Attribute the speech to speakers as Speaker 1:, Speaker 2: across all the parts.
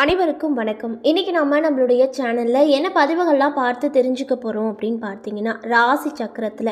Speaker 1: அனைவருக்கும் வணக்கம். இன்றைக்கி நம்ம நம்மளுடைய சேனலில் என்ன பதிவுகள்லாம் பார்த்து தெரிஞ்சுக்க போகிறோம் அப்படின்னு பார்த்தீங்கன்னா ராசி சக்கரத்தில்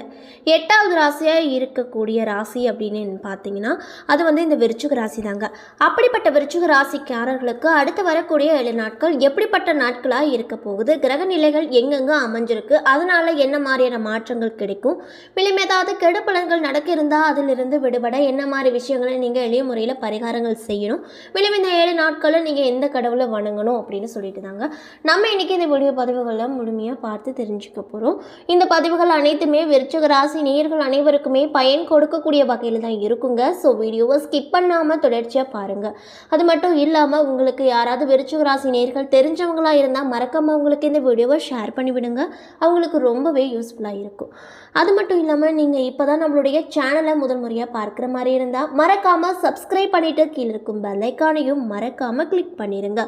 Speaker 1: எட்டாவது ராசியாக இருக்கக்கூடிய ராசி அப்படின்னு பார்த்தீங்கன்னா அது வந்து இந்த விருச்சுக ராசி தாங்க அப்படிப்பட்ட விருச்சுக ராசிக்காரர்களுக்கு அடுத்து வரக்கூடிய ஏழு நாட்கள் எப்படிப்பட்ட நாட்களாக இருக்க போகுது? கிரக நிலைகள் எங்கெங்கே அமைஞ்சிருக்கு? அதனால் என்ன மாதிரியான மாற்றங்கள் கிடைக்கும்? மேலும் ஏதாவது கெடுப்பலன்கள் நடக்க இருந்தால் அதிலிருந்து விடுபட என்ன மாதிரி விஷயங்களை நீங்கள் எளிய முறையில் பரிகாரங்கள் செய்யணும்? மேலும் இந்த ஏழு நாட்களில் நீங்கள் எந்த கடவுள் வணங்கணும் அப்படின்னு சொல்லிட்டு தாங்க நம்ம இன்னைக்கு இந்த வீடியோ பதிவுகளை முழுமையாக பார்த்து தெரிஞ்சுக்க போகிறோம் இந்த பதிவுகள் அனைத்துமே விருச்சக ராசி நேயர்கள் அனைவருக்குமே பயன் கொடுக்கக்கூடிய வகையில் தான் இருக்குங்க. ஸோ வீடியோவை ஸ்கிப் பண்ணாமல் தொடர்ச்சியாக பாருங்கள் அது மட்டும் இல்லாமல் உங்களுக்கு யாராவது விருச்சக ராசி நேயர்கள் தெரிஞ்சவங்களாக இருந்தால் மறக்காமல் அவங்களுக்கு இந்த வீடியோவை ஷேர் பண்ணிவிடுங்க. அவங்களுக்கு ரொம்பவே யூஸ்ஃபுல்லாக இருக்கும். அது மட்டும் இல்லாமல் நீங்கள் இப்போ தான் நம்மளுடைய சேனலை முதல் முறையாக பார்க்குற மாதிரி இருந்தால் மறக்காமல் சப்ஸ்கிரைப் பண்ணிவிட்டு கீழே இருக்கும் பெல் ஐக்கானையும் மறக்காமல் கிளிக் பண்ணிடுங்க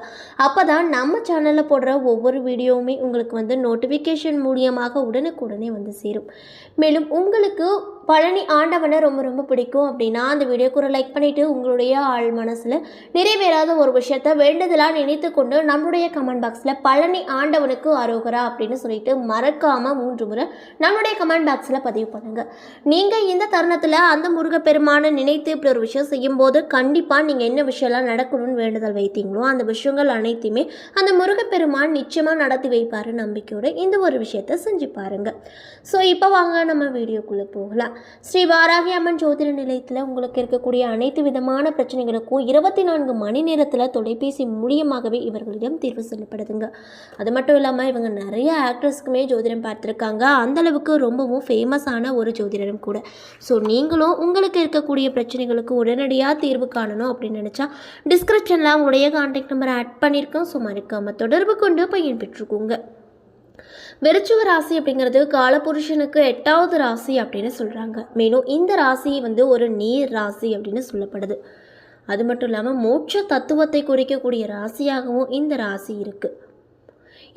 Speaker 1: அப்போ தான் நம்ம சேனலில் போடுற ஒவ்வொரு வீடியோவுமே உங்களுக்கு வந்து நோட்டிஃபிகேஷன் மூலியமாக உடனுக்குடனே வந்து சேரும். மேலும் உங்களுக்கு பழனி ஆண்டவனை ரொம்ப ரொம்ப பிடிக்கும் அப்படின்னா அந்த வீடியோக்கு ஒரு லைக் பண்ணிவிட்டு உங்களுடைய ஆள் மனசில் நிறைவேறாத ஒரு விஷயத்த வேண்டுதலாக நினைத்து கொண்டு நம்மளுடைய கமெண்ட் பாக்ஸில் பழனி ஆண்டவனுக்கு அரோகரா அப்படின்னு சொல்லிட்டு மறக்காமல் மூன்று முறை நம்மளுடைய கமெண்ட் பாக்ஸில் பதிவு பண்ணுங்கள் நீங்கள் இந்த தருணத்தில் அந்த முருகப்பெருமானை நினைத்து இப்படி ஒரு விஷயம் செய்யும்போது கண்டிப்பாக நீங்கள் என்ன விஷயம்லாம் நடக்கணும்னு வேண்டுதல் வைத்தீங்களோ அந்த விஷயங்கள் அனைத்தையுமே அந்த முருகப்பெருமான் நிச்சயமாக நடத்தி வைப்பார் நம்பிக்கையோடு இந்த ஒரு விஷயத்தை செஞ்சு பாருங்கள் ஸோ இப்போ வாங்க நம்ம வீடியோக்குள்ளே போகலாம். ஸ்ரீ வாராகி அம்மன் ஜோதிட நிலையத்தில் உங்களுக்கு இருக்கக்கூடிய அனைத்து விதமான பிரச்சனைகளுக்கும் இருபத்தி நான்கு மணி நேரத்தில் தொலைபேசி மூலியமாகவே இவர்களிடம் தீர்வு சொல்லப்படுதுங்க. அது மட்டும் இல்லாமல் இவங்க நிறைய ஆக்ட்ரஸ்க்குமே ஜோதிடம் பார்த்துருக்காங்க. அந்தளவுக்கு ரொம்பவும் ஃபேமஸான ஒரு ஜோதிடரும் கூட. ஸோ நீங்களும் உங்களுக்கு இருக்கக்கூடிய பிரச்சனைகளுக்கு உடனடியாக தீர்வு காணணும் அப்படின்னு நினச்சா டிஸ்கிரிப்ஷனில் உங்களுடைய கான்டாக்ட் நம்பரை ஆட் பண்ணியிருக்கோம் ஸோ மறக்காமல் தொடர்பு கொண்டு பயன்பெற்றுக்கோங்க. விருச்சுவ ராசி அப்படிங்கிறது காலபுருஷனுக்கு எட்டாவது ராசி அப்படின்னு சொல்கிறாங்க மேலும் இந்த ராசி வந்து ஒரு நீர் ராசி அப்படின்னு சொல்லப்படுது. அது மட்டும் இல்லாமல் மோட்ச தத்துவத்தை குறிக்கக்கூடிய ராசியாகவும் இந்த ராசி இருக்குது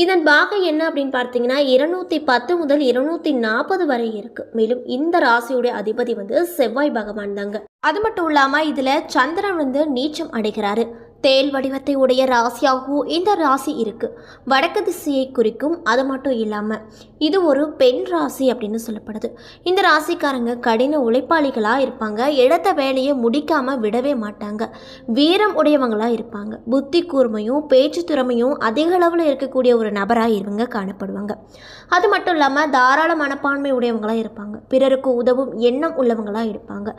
Speaker 1: இதன் பாகம் என்ன அப்படின்னு பார்த்தீங்கன்னா இருநூத்தி பத்து முதல் இருநூத்தி நாற்பது வரை இருக்கு. மேலும் இந்த ராசியுடைய அதிபதி வந்து செவ்வாய் பகவான் தாங்க. அது மட்டும் இல்லாமல் இதில் சந்திரன் வந்து நீச்சம் அடைகிறாரு. தேல் வடிவத்தை உடைய ராசியாகவும் இந்த ராசி இருக்குது வடக்கு திசையை குறிக்கும் அது மட்டும் இல்லாமல் இது ஒரு பெண் ராசி அப்படின்னு சொல்லப்படுது. இந்த ராசிக்காரங்க கடின உழைப்பாளிகளாக இருப்பாங்க. எடுத்த வேலையை முடிக்காமல் விடவே மாட்டாங்க. வீரம் உடையவங்களாக இருப்பாங்க. புத்தி கூர்மையும் பேச்சு திறமையும் அதிக அளவில் இருக்கக்கூடிய ஒரு நபராக இவங்க காணப்படுவாங்க. அது மட்டும் இல்லாமல் தாராள மனப்பான்மை உடையவங்களாக இருப்பாங்க. பிறருக்கு உதவும் எண்ணம் உள்ளவங்களாக இருப்பாங்க.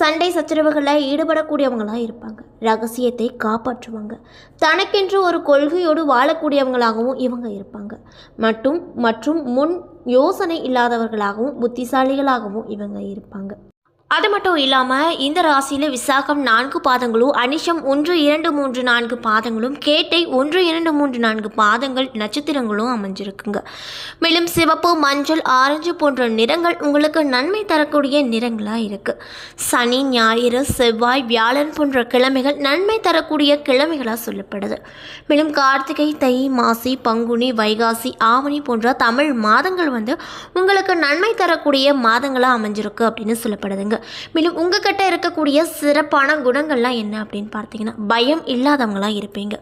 Speaker 1: சண்டை சச்சரவுகளில் ஈடுபடக்கூடியவங்களாக இருப்பாங்க. ரகசியத்தை காப்பாற்றுவாங்க. தனக்கென்று ஒரு கொள்கையோடு வாழக்கூடியவங்களாகவும் இவங்க இருப்பாங்க. மட்டும் மற்றும் முன் யோசனை இல்லாதவர்களாகவும் புத்திசாலிகளாகவும் இவங்க இருப்பாங்க. அது மட்டும் இல்லாமல் இந்த ராசியில் விசாகம் நான்கு பாதங்களும் அனிஷம் ஒன்று இரண்டு மூன்று நான்கு பாதங்களும் கேட்டை ஒன்று இரண்டு மூன்று நான்கு பாதங்கள் நட்சத்திரங்களும் அமைஞ்சிருக்குங்க. மேலும் சிவப்பு மஞ்சள் ஆரஞ்சு போன்ற நிறங்கள் உங்களுக்கு நன்மை தரக்கூடிய நிறங்களாக இருக்குது சனி ஞாயிறு செவ்வாய் வியாழன் போன்ற கிழமைகள் நன்மை தரக்கூடிய கிழமைகளாக சொல்லப்படுது. மேலும் கார்த்திகை தை மாசி பங்குனி வைகாசி ஆவணி போன்ற தமிழ் மாதங்கள் வந்து உங்களுக்கு நன்மை தரக்கூடிய மாதங்களாக அமைஞ்சிருக்கு அப்படின்னு சொல்லப்படுதுங்க. மேலும் உங்ககிட்ட இருக்கக்கூடிய சிறப்பான குணங்கள்லாம் என்ன அப்படின்னு பார்த்தீங்கன்னா பயம் இல்லாதவங்களாக இருப்பீங்க.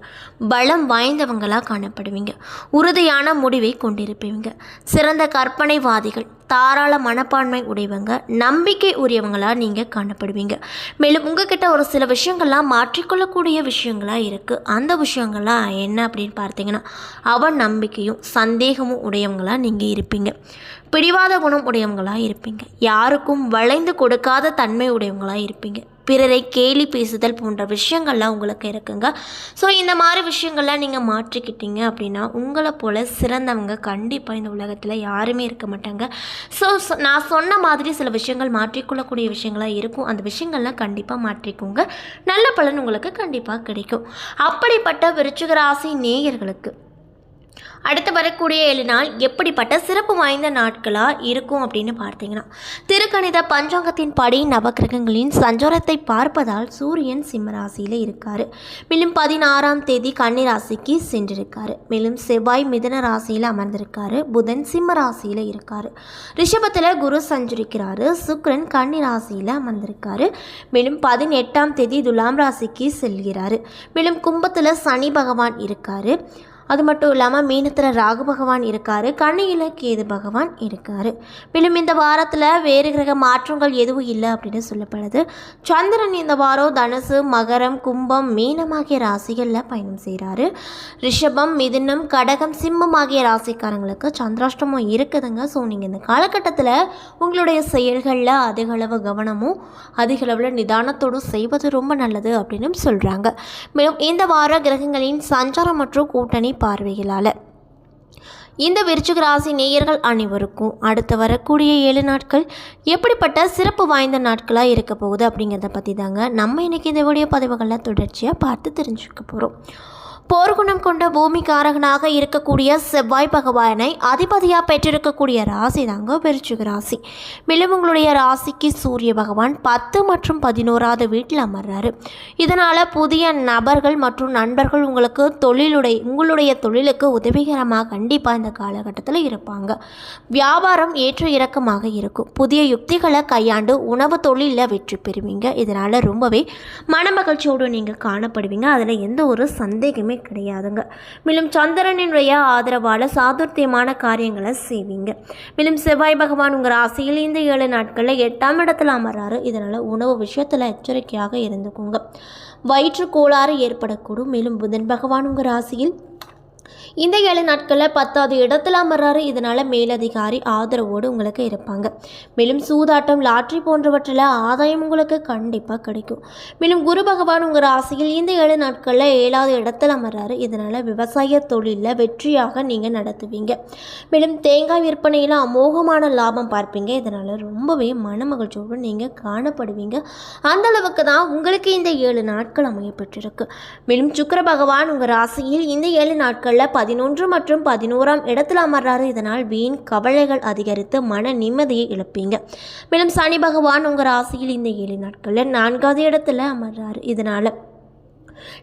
Speaker 1: பலம் வாய்ந்தவங்களாக காணப்படுவீங்க. உறுதியான முடிவை கொண்டிருப்பீங்க. சிறந்த கற்பனைவாதிகள் தாராள மனப்பான்மை உடையவங்க நம்பிக்கை உரியவங்களாக நீங்கள் காணப்படுவீங்க. மேலும் உங்ககிட்ட ஒரு சில விஷயங்கள்லாம் மாற்றிக்கொள்ளக்கூடிய விஷயங்களாக இருக்குது அந்த விஷயங்கள்லாம் என்ன அப்படின்னு பார்த்தீங்கன்னா அவன் நம்பிக்கையும் சந்தேகமும் உடையவங்களாக நீங்கள் இருப்பீங்க. பிடிவாத குணம் உடையவங்களாக இருப்பீங்க. யாருக்கும் வளைந்து கொடுக்காத தன்மை உடையவங்களாக இருப்பீங்க. பிறரை கேலி பேசுதல் போன்ற விஷயங்கள்லாம் உங்களுக்கு இருக்குங்க. ஸோ இந்த மாதிரி விஷயங்கள்லாம் நீங்கள் மாற்றிக்கிட்டீங்க அப்படின்னா உங்களை போல் சிறந்தவங்க கண்டிப்பாக இந்த உலகத்தில் யாருமே இருக்க மாட்டாங்க. ஸோ நான் சொன்ன மாதிரி சில விஷயங்கள் மாற்றிக்கொள்ளக்கூடிய விஷயங்களாக இருக்கும். அந்த விஷயங்கள்லாம் கண்டிப்பாக மாற்றிக்கோங்க. நல்ல பலன் உங்களுக்கு கண்டிப்பாக கிடைக்கும். அப்படிப்பட்ட விருச்சிகராசி நேயர்களுக்கு அடுத்து வரக்கூடிய ஏழு நாள் எப்படிப்பட்ட சிறப்பு வாய்ந்த நாட்களாக இருக்கும் அப்படின்னு பார்த்தீங்கன்னா திருக்கணித பஞ்சாங்கத்தின் படி நவக்கிரகங்களின் சஞ்சாரத்தை பார்ப்பதால் சூரியன் சிம்மராசியில் இருக்கார். மேலும் பதினாறாம் தேதி கன்னி ராசிக்கு சென்றிருக்காரு. மேலும் செவ்வாய் மிதன ராசியில் அமர்ந்திருக்காரு. புதன் சிம்ம ராசியில் ரிஷபத்தில் குரு சஞ்சரிக்கிறாரு. சுக்ரன் கன்னி ராசியில் அமர்ந்திருக்காரு. மேலும் பதினெட்டாம் தேதி துலாம் ராசிக்கு செல்கிறார். மேலும் கும்பத்தில் சனி பகவான் இருக்கார். அது மட்டும் இல்லாமல் மீனத்தில் ராகு பகவான் இருக்கார் கண்ணியில் கேது பகவான் இருக்கார். மேலும் இந்த வாரத்தில் வேறு கிரக மாற்றங்கள் எதுவும் இல்லை அப்படின்னு சொல்லப்படுது. சந்திரன் இந்த வாரம் தனுசு மகரம் கும்பம் மீனம் ஆகிய ராசிகளில் பயணம் செய்கிறாரு ரிஷபம் மிதுனம் கடகம் சிம்மம் ஆகிய ராசிக்காரங்களுக்கு சந்திராஷ்டமம் இருக்குதுங்க. ஸோ நீங்கள் இந்த காலகட்டத்தில் உங்களுடைய செயல்களில் அதிகளவு கவனமும் அதிகளவில் நிதானத்தோடும் செய்வது ரொம்ப நல்லது அப்படின்னு சொல்கிறாங்க மேலும் இந்த வார கிரகங்களின் சஞ்சாரம் மற்றும் கூட்டணி பார்வைகளால். இந்த விருச்சிக ராசி நேயர்கள் அனைவருக்கும் அடுத்து வரக்கூடிய ஏழு நாட்கள் எப்படிப்பட்ட சிறப்பு வாய்ந்த நாட்களாக இருக்க போகுது அப்படிங்கிறத பற்றி தாங்க நம்ம இன்றைக்கி இந்த வீடியோ பதிவுகளில் தொடர்ச்சியாக பார்த்து தெரிஞ்சுக்க போகிறோம் போர்க்குணம் கொண்ட பூமிக்காரகனாக இருக்கக்கூடிய செவ்வாய் பகவானை அதிபதியாக பெற்றிருக்கக்கூடிய ராசி தாங்க விருச்சிக ராசி. மேலும் உங்களுடைய ராசிக்கு சூரிய பகவான் பத்து மற்றும் பதினோராவது வீட்டில் அமர்றாரு. இதனால் புதிய நபர்கள் மற்றும் நண்பர்கள் உங்களுக்கு தொழிலுடைய உங்களுடைய தொழிலுக்கு உதவிகரமாக கண்டிப்பாக இந்த காலகட்டத்தில் இருப்பாங்க. வியாபாரம் ஏற்ற இறக்கமாக இருக்கும். புதிய யுக்திகளை கையாண்டு உணவு தொழிலில் வெற்றி பெறுவீங்க. இதனால் ரொம்பவே மனமகிழ்ச்சியோடு நீங்கள் காணப்படுவீங்க. அதில் எந்த ஒரு சந்தேகமே கிடையாதுங்க. மேலும் சந்திரனினுடைய ஆதரவால் சாதுர்த்தியமான காரியங்களை செய்வீங்க. மேலும் செவ்வாய் பகவான் உங்கள் ராசியில் இந்த ஏழு நாட்களில் எட்டாம் இடத்துல அமர்றாரு. இதனால் உணவு விஷயத்தில் எச்சரிக்கையாக இருந்துக்கோங்க. வயிற்று கோளாறு ஏற்படக்கூடும். மேலும் புதன் பகவான் உங்கள் ராசியில் இந்த ஏழு நாட்களில் பத்தாவது இடத்துல அமர்றாரு. இதனால் மேலதிகாரி ஆதரவோடு உங்களுக்கு இருப்பாங்க. மேலும் சூதாட்டம் லாட்ரி போன்றவற்றில் ஆதாயம் உங்களுக்கு கண்டிப்பாக கிடைக்கும். மேலும் குரு பகவான் உங்கள் ராசியில் இந்த ஏழு நாட்களில் ஏழாவது இடத்துல அமர்றாரு. இதனால் விவசாய தொழிலில் வெற்றியாக நீங்கள் நடத்துவீங்க. மேலும் தேங்காய் விற்பனையில் அமோகமான லாபம் பார்ப்பீங்க. இதனால் ரொம்பவே மனமகிழ்ச்சியோடு நீங்கள் காணப்படுவீங்க. அந்த அளவுக்கு தான் உங்களுக்கு இந்த ஏழு நாட்கள் அமையப்பட்டிருக்கு. மேலும் சுக்கர பகவான் உங்கள் ராசியில் இந்த ஏழு உள்ள பதினொன்று மற்றும் பதினோராம் இடத்துல அமர்றாரு. இதனால் வீண் கவலைகள் அதிகரித்து மன நிம்மதியை இழப்பீங்க. மேலும் சனி பகவான் உங்கள் ராசியில் இந்த ஏழு நாட்களில் நான்காவது இடத்துல அமர்றாரு. இதனால்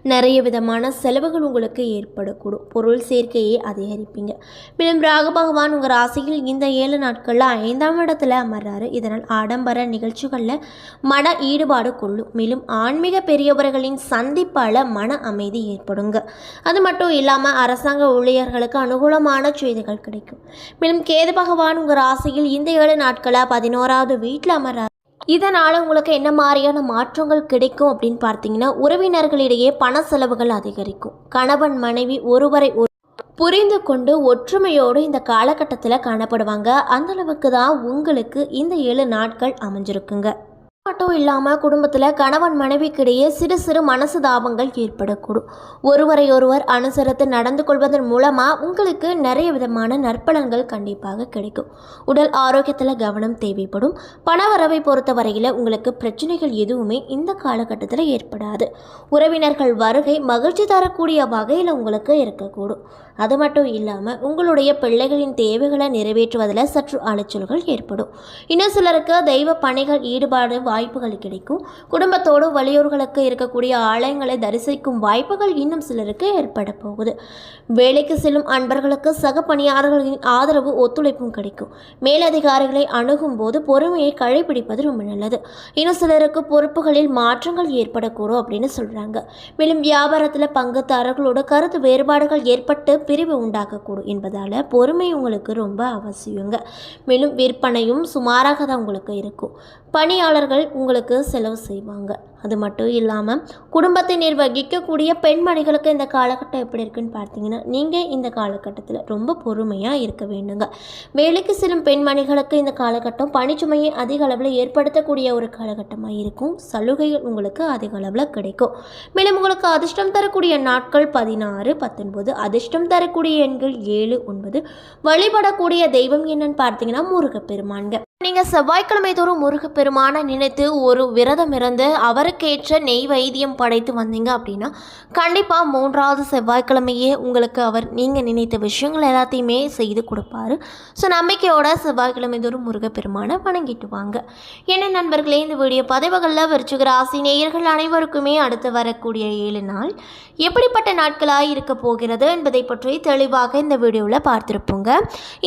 Speaker 1: நிறைய விதமான செலவுகள் உங்களுக்கு ஏற்படக்கூடும். பொருள் சேர்க்கையை அதிகரிப்பீங்க. மேலும் ராகு பகவான் உங்கள் ராசியில் இந்த ஏழு நாட்களில் ஐந்தாம் இடத்துல அமர்றாரு. இதனால் ஆடம்பர நிகழ்ச்சிகளில் மன ஈடுபாடு கொள்ளும். மேலும் ஆன்மீக பெரியவர்களின் சந்திப்பால் மன அமைதி ஏற்படுங்க. அது மட்டும் இல்லாமல் அரசாங்க ஊழியர்களுக்கு அனுகூலமான செய்திகள் கிடைக்கும். மேலும் கேது பகவான் உங்கள் ராசியில் இந்த ஏழு நாட்களில் பதினோராவது வீட்டில் அமர்றாரு. இதனால் உங்களுக்கு என்ன மாதிரியான மாற்றங்கள் கிடைக்கும் அப்படின்னு பார்த்தீங்கன்னா உறவினர்களிடையே பண செலவுகள் அதிகரிக்கும். கணவன் மனைவி ஒருவரை ஒரு புரிந்து கொண்டு ஒற்றுமையோடு இந்த காலகட்டத்தில் காணப்படுவாங்க. அந்த அளவுக்கு தான் உங்களுக்கு இந்த ஏழு நாட்கள் அமைஞ்சிருக்குங்க. மட்டும் இல்லாமல் குடும்பத்தில் கணவன் மனைவிக்கிடையே சிறு சிறு மனசு தாபங்கள் ஏற்படக்கூடும். ஒருவரை ஒருவர் அனுசரித்து நடந்து கொள்வதன் மூலமாக உங்களுக்கு நிறைய விதமான நற்பலன்கள் கண்டிப்பாக கிடைக்கும். உடல் ஆரோக்கியத்தில் கவனம் தேவைப்படும். பணவரவை பொறுத்தவரையில் உங்களுக்கு பிரச்சனைகள் எதுவுமே இந்த காலகட்டத்தில் ஏற்படாது. உறவினர்கள் வருகை மகிழ்ச்சி தரக்கூடிய வகையில் உங்களுக்கு இருக்கக்கூடும். அது மட்டும் இல்லாமல் உங்களுடைய பிள்ளைகளின் தேவைகளை நிறைவேற்றுவதில் சற்று அலைச்சல்கள் ஏற்படும். இன்னும் சிலருக்கு தெய்வ பணிகள் ஈடுபாடு வாய்ப்புகள் கிடைக்கும். குடும்பத்தோடு வெளியூர்களுக்கு இருக்கக்கூடிய ஆலயங்களை தரிசிக்கும் வாய்ப்புகள் இன்னும் சிலருக்கு ஏற்பட போகுது. வேலைக்கு செல்லும் அன்பர்களுக்கு சக பணியாளர்களின் ஆதரவு ஒத்துழைப்பும் கிடைக்கும். மேலதிகாரிகளை அணுகும் போது பொறுமையை கடைபிடிப்பது ரொம்ப நல்லது. இன்னும் சிலருக்கு பொறுப்புகளில் மாற்றங்கள் ஏற்படக்கூடும் அப்படின்னு சொல்கிறாங்க மேலும் வியாபாரத்தில் பங்குதாரர்களோட கருத்து வேறுபாடுகள் ஏற்பட்டு பிரிவு உண்டாக்கக்கூடும் என்பதால் பொறுமை உங்களுக்கு ரொம்ப அவசியங்க. மேலும் விற்பனையும் சுமாராக தான் உங்களுக்கு இருக்கும். பணியாளர்கள் உங்களுக்கு செலவு செய்வாங்க. அது மட்டும் இல்லாமல் குடும்பத்தை நிர்வகிக்கக்கூடிய பெண்மணிகளுக்கு இந்த காலகட்டம் எப்படி இருக்குன்னு பார்த்தீங்கன்னா நீங்கள் இந்த காலகட்டத்தில் ரொம்ப பொறுமையாக இருக்க வேண்டுங்க. வேலைக்கு செல்லும் பெண்மணிகளுக்கு இந்த காலகட்டம் பணிச்சுமையை அதிக அளவில் ஏற்படுத்தக்கூடிய ஒரு காலகட்டமாக இருக்கும். சலுகைகள் உங்களுக்கு அதிக அளவில் கிடைக்கும். மேலும் உங்களுக்கு அதிர்ஷ்டம் தரக்கூடிய நாட்கள் பதினாறு பத்தொன்பது அதிர்ஷ்டம் தரக்கூடிய எண்கள் ஏழு ஒன்பது. வழிபடக்கூடிய தெய்வம் என்னன்னு பார்த்தீங்கன்னா முருகப்பெருமான்கள் நீங்கள் செவ்வாய்க்கிழமை தோறும் முருகப்பெருமானை நினைத்து ஒரு விரதம் இருந்து அவருக்கேற்ற நெய் வைத்தியம் படைத்து வந்தீங்க அப்படின்னா கண்டிப்பாக மூன்றாவது செவ்வாய்க்கிழமையே உங்களுக்கு அவர் நீங்கள் நினைத்த விஷயங்கள் எல்லாத்தையுமே செய்து கொடுப்பாரு. ஸோ நம்பிக்கையோட செவ்வாய்க்கிழமை தோறும் முருகப்பெருமானை வணங்கிட்டு வாங்க. என்ன நண்பர்களே இந்த வீடியோ பதிவுகளில் விருச்சிக ராசி நேயர்கள் அனைவருக்குமே அடுத்து வரக்கூடிய ஏழு நாள் எப்படிப்பட்ட நாட்களாக இருக்க போகிறது என்பதை பற்றி தெளிவாக இந்த வீடியோவில் பார்த்துருப்போங்க.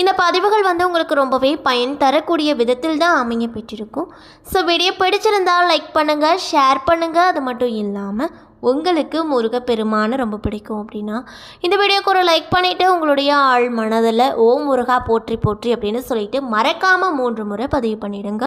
Speaker 1: இந்த பதிவுகள் வந்து உங்களுக்கு ரொம்பவே பயன் தரக்கூடிய விதத்தில் தான் அமைய பெற்றிருக்கும். ஸோ வீடியோ பிடிச்சிருந்தால் லைக் பண்ணுங்கள் ஷேர் பண்ணுங்கள் அது மட்டும் இல்லாமல் உங்களுக்கு முருகப்பெருமானை ரொம்ப பிடிக்கும் அப்படின்னா இந்த வீடியோக்கு ஒரு லைக் பண்ணிவிட்டு உங்களுடைய ஆள் மனதில் ஓ முருகா போற்றி போற்றி அப்படின்னு சொல்லிட்டு மறக்காமல் மூன்று முறை பதிவு பண்ணிவிடுங்க